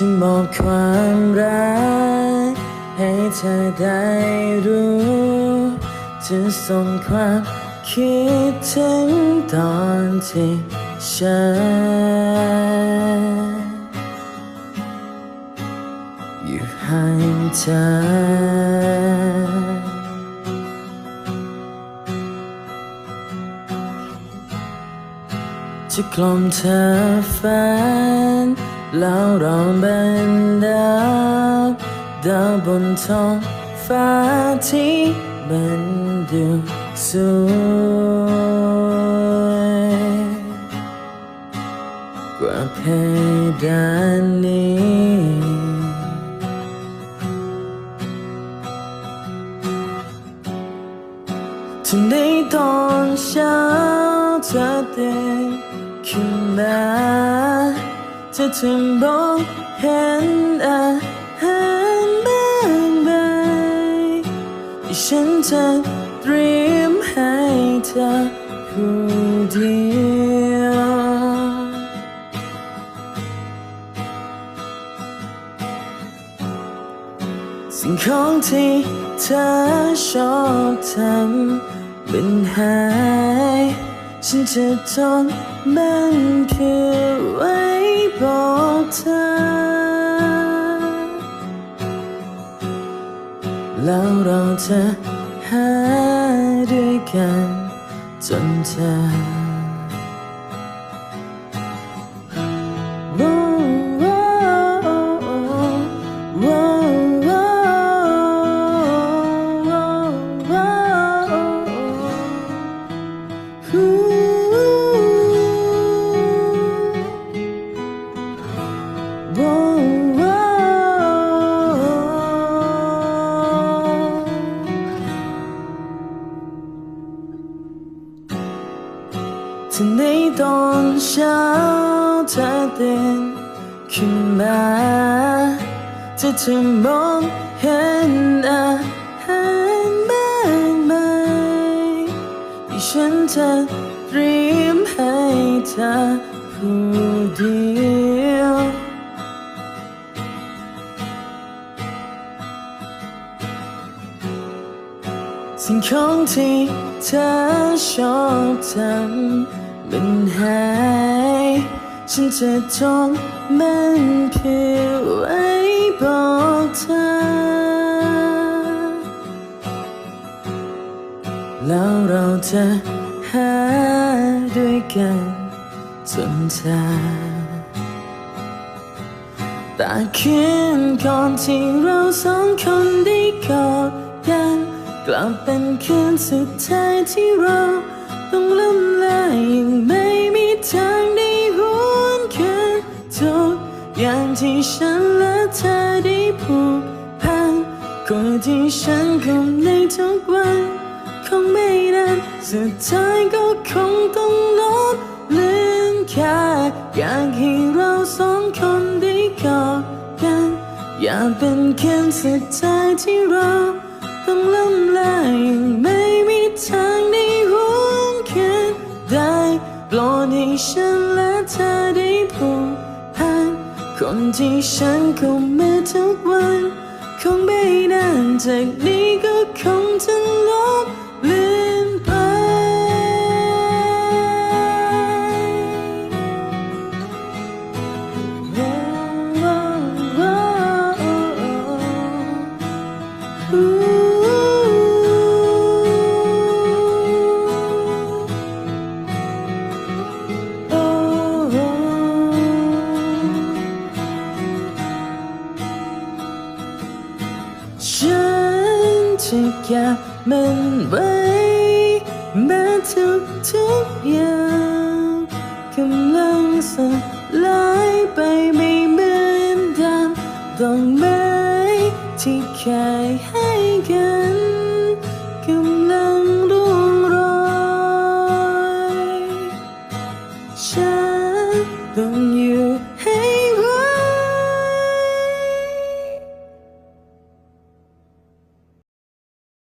จะมอบความรัก ให้เธอได้รู้ จะส่งความคิดถึงตอนที่ฉันอยู่ห่างเธอจะกล่อมเธอฝัน แล้วเราเป็นดาวดาวบนท้องฟ้าที่มันดูสวยกว่าเพดานนี้ถึงในตอนเช้าเธอตื่นขึ้นมา ธอจะมองเห็นอาหารบ้างไหมฉันจะเตรียมให้เธอผู้เดียวสิ่งของที่เธอชอบทำเป็นหาย ฉันจะทนมันเพื่อไว้ ธอหาด้วยกันจนเธอ ถ้าในตอนเช้าเธอตื่นขึ้นมาเธอจะมองเห็นอาหารบ้างไหมที่ฉันจะเตรียมให้เธอผู้เดียวสิ่งของที่เธอชอบทำ มันหายฉันจะจองมันเพื่อไว้บอกเธอ แล้วเราจะหาด้วยกันจนเธอแต่คืนก่อนที่เราสองคนได้กอดกัน กลับเป็นคืนสุดท้ายที่เรา ที่ฉันและเธอได้ผูกพันคนที่ฉันคงในทุกวันคงไม่นานสุดท้ายก็คงต้องลบเลือนแค่อยากให้เราสองคนได้กอดกัน อย่าเป็นแค่สุดท้ายที่เราต้องล้มลาอยยังไม่ นที่ฉันคงมาทุกวันคงไม่นานจากนี้ก็คงจะลบเลือน อย่ามันไว้แม้ทุกทุกอย่างกำลังสลายไปไม่เหมือนเดิมดอกไม้ที่เคยให้กันกำลังร่วงรอยฉันต้องอยู่ให้